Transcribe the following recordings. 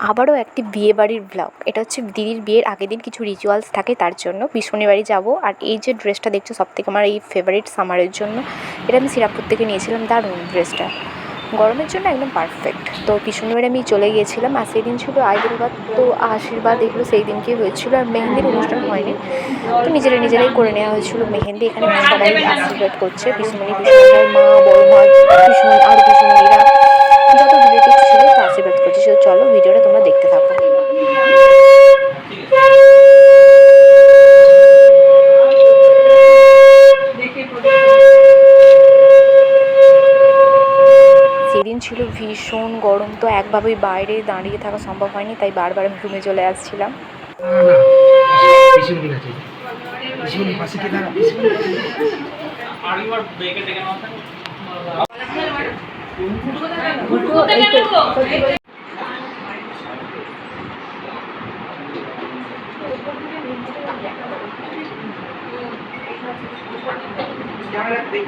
আবারও একটি বিয়ে বাড়ির ব্লগ এটা হচ্ছে দিদির বিয়ের আগের দিন কিছু রিচুয়ালস থাকে তার জন্য। পিসিমণির বাড়ি যাব। আর এই যে ড্রেসটা দেখছ সব থেকে আমার এই ফেভারিট সামারের জন্য। এটা আমি সিরাপুর থেকে নিয়েছিলাম, দারুণ ড্রেসটা গরমের জন্য একদম পারফেক্ট তো পিসিমণির বাড়ি আমি চলে গিয়েছিলাম, আর সেই দিন ছিল আইবুড়োবাদ তো আশীর্বাদ এগুলো সেই দিনকে হয়েছিল, আর মেহেন্দির অনুষ্ঠান হয়নি। তো নিজেরা নিজেরাই করে নেওয়া হয়েছিল মেহেন্দি। এখানে সবাই আশীর্বাদ করছে। পিসিমণির মা বড় সো চলো ভিডিওটা তোমরা দেখতে থাকো সেদিন ছিল ভীষণ গরম তো একভাবেই বাইরে দাঁড়িয়ে থাকা সম্ভব হয়নি তাই বারবার আমি রুমে চলে আসছিলাম পিসিমণি কাছে পিসিমণি পাশে কে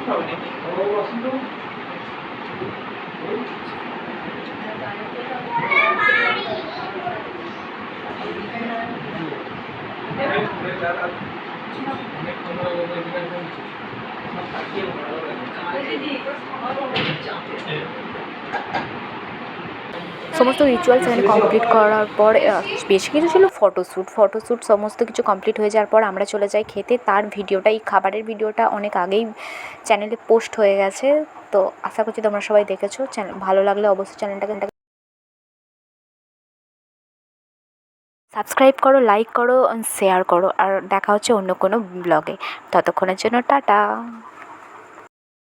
দাঁড়া পিসিমণি সমস্ত রিচুয়ালস এখানে কমপ্লিট করার পর বেশি কিছু ছিল ফটোশ্যুট ফটোশ্যুট সমস্ত কিছু কমপ্লিট হয়ে যাওয়ার পর আমরা চলে যাই খেতে। তার ভিডিওটা, এই খাবারের ভিডিওটা অনেক আগেই চ্যানেলে পোস্ট হয়ে গেছে। তো আশা করছি তোমরা সবাই দেখেছ। চ্যানেল ভালো লাগলে অবশ্যই চ্যানেলটাকে সাবস্ক্রাইব করো লাইক করো শেয়ার করো। আর দেখা হচ্ছে অন্য কোনো ব্লগে ততক্ষণের জন্য টাটা।